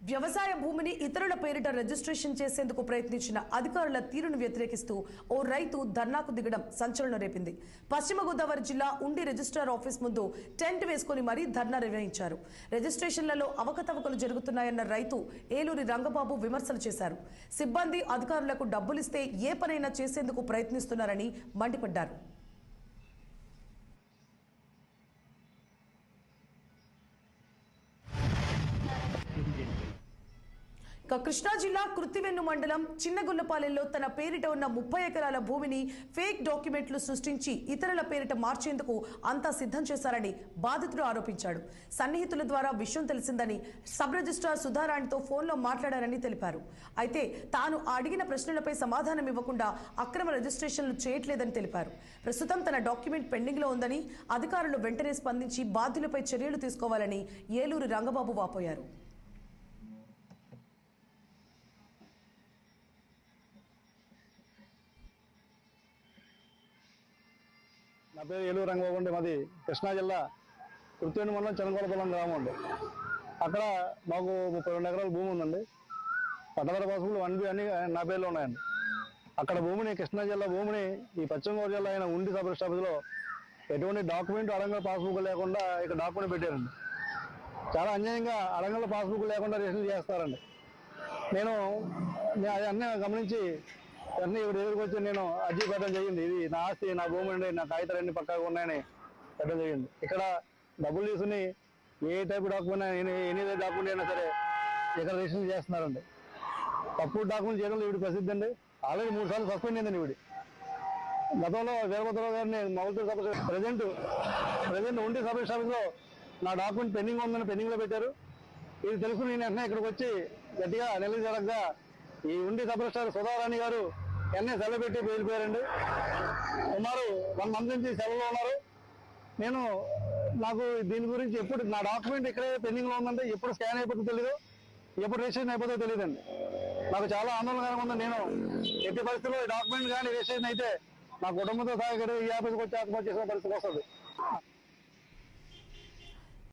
వ్యవసాయ భూమిని ఇతరుల పేరిట రిజిస్ట్రేషన్ చేసేందుకు ప్రయత్నించిన అధికారుల తీరును వ్యతిరేకిస్తూ ఓ రైతు ధర్నాకు దిగడం సంచలనం రేపింది. పశ్చిమ గోదావరి జిల్లా ఉండి రిజిస్ట్రార్ ఆఫీస్ ముందు టెంట్ వేసుకుని మరీ ధర్నా నిర్వహించారు. రిజిస్ట్రేషన్లలో అవకతవకలు జరుగుతున్నాయన్న రైతు ఏలూరి రంగబాబు విమర్శలు చేశారు. సిబ్బంది అధికారులకు డబ్బులిస్తే ఏ పనైనా చేసేందుకు ప్రయత్నిస్తున్నారని మండిపడ్డారు. కృష్ణా జిల్లా కృత్తివెన్ను మండలం చిన్నగుల్లపాలెంలో తన పేరిట ఉన్న ముప్పై ఎకరాల భూమిని ఫేక్ డాక్యుమెంట్లు సృష్టించి ఇతరుల పేరిట మార్చేందుకు అంతా సిద్ధం చేశారని బాధితుడు ఆరోపించాడు. సన్నిహితుల ద్వారా విషయం తెలిసిందని సబ్ రిజిస్ట్రార్ సుధారాణితో ఫోన్లో మాట్లాడారని తెలిపారు. అయితే తాను అడిగిన ప్రశ్నలపై సమాధానం ఇవ్వకుండా అక్రమ రిజిస్ట్రేషన్లు చేయట్లేదని తెలిపారు. ప్రస్తుతం తన డాక్యుమెంట్ పెండింగ్లో ఉందని అధికారులు వెంటనే స్పందించి బాధ్యులపై చర్యలు తీసుకోవాలని ఏలూరు రంగబాబు వాపోయారు. నా పేరు ఏలూరు రంగబాబు అండి మాది కృష్ణా జిల్లా కృత్తివేణి మండలం చనగొలపల్లం గ్రామం అండి. అక్కడ మాకు ముప్పై రెండు ఎకరాల భూమి ఉందండి. పట్టభద్ర పాసులు వన్ బి అన్ని నా పేర్లో ఉన్నాయండి. అక్కడ భూమిని కృష్ణా జిల్లా భూమిని ఈ పశ్చిమ గోదావరి జిల్లా అయిన ఉండి సబ్ రిజిస్టర్ ఆఫీస్లో ఎటువంటి డాక్యుమెంట్ అడంగల పాస్బుక్ లేకుండా ఇక్కడ డాక్యుమెంట్ పెట్టారండి. చాలా అన్యాయంగా అడంగల పాస్బుక్ లేకుండా రిజిస్టర్ చేస్తారండి. నేను నేను అన్నీ గమనించి అన్నీ ఇప్పుడు ఎదుర్కొచ్చి వచ్చి నేను అర్జీ పెట్టడం జరిగింది. ఇది నా ఆస్తి నా భూమి అండి నా కాగితాలన్నీ పక్కాగా ఉన్నాయని పెట్టడం జరిగింది. ఇక్కడ డబ్బులు తీసుకుని ఏ టైప్ డాక్యుమెంట్ అయినా ఎనీ డాక్యుమెంట్ అయినా సరే ఇక్కడ రిజిస్టర్ చేస్తున్నారండి. తప్పుడు డాక్యుమెంట్ చేయడంలో ఇవి ప్రసిద్ధి అండి. ఆల్రెడీ మూడు సార్లు సస్పెండ్ అయిందండి ఇవి గతంలో వీరభద్రరావు గారిని మౌలిక సభ ప్రజెంట్ ప్రజెంట్ ఉండి సభ ఆఫీస్లో నా డాక్యుమెంట్ పెండింగ్ ఉందని పెండింగ్లో పెట్టారు. ఇది తెలుసుకుని నేను వెంటనే ఇక్కడికి వచ్చి గట్టిగా నిలదీయడంగా ఈ ఉండి సబ్ రిజిస్టార్ సుధారాణి గారు ఎన్ఐ సెలవు పెట్టి వెళ్ళిపోయారండి సుమారు వన్ మంత్ నుంచి సెలవులో ఉన్నారు. నేను నాకు దీని గురించి ఎప్పుడు నా డాక్యుమెంట్ ఇక్కడే పెండింగ్లో ఉందంటే ఎప్పుడు స్కాన్ అయిపోతుందో తెలియదు ఎప్పుడు రిజిస్ట్రేషన్ అయిపోతుందో తెలియదండి నాకు చాలా ఆందోళనకరంగా ఉంది. నేను ఎట్టి పరిస్థితుల్లో డాక్యుమెంట్ కానీ రిజిస్ట్రేషన్ అయితే నా కుటుంబంతో సహా ఈ ఆఫీస్కి వచ్చి ఆత్మహత్య చేసిన పరిస్థితి వస్తుంది.